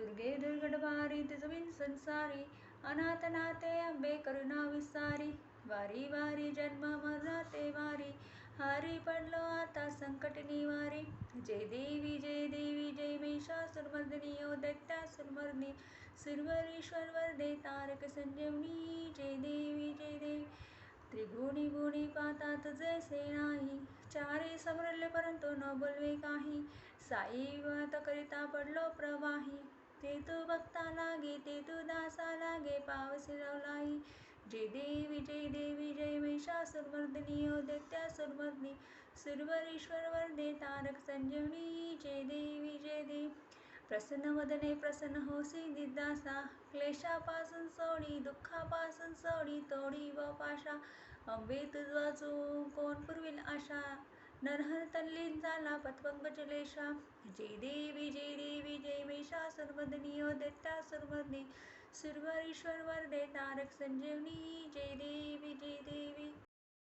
दुर्गे दुर्गडबारी तुझविन संसारी अनाथ नाते अंबे करुणा विसारी वारी वारी जन्म मरते वारी हारी पडलो आता संकट निवारी जय देवी जय देवी जय महिषासुरमर्दिनी ओ दैत्यासुरमर्दिनी सुरवरीश्वर वरदे तारक संजीवनी जय देवी जय देवी त्रिगुणी गुणी पाता तुझे नाही. चारे समरले परंतु न बोलवे काही. साई वात करिता पडलो प्रवाही. लागे पावसे लावलाई जय देवी जय देवी जय महिषासुरमर्दिनी ओ दैत्यासुरमर्दिनी सुरवरीश्वर वरदे तारक संजीवनी जय देवी जय देवी. प्रसन्न वदने प्रसन्न होसी दिदासा क्लेशापासून सोडी दुःखापासून सोडी तोडी व पाशा. अंबे तुझवाचू कोण पुरविल आशा? नरहर तल्लीन झाला पतपंग जलेशा जय देवी जय देवी जय महिषासुरमर्दिनी ओ दैत्यासुरमर्दिनी सुरवरीश्वर वरदे तारक संजीवनी जय देवी जय देवी।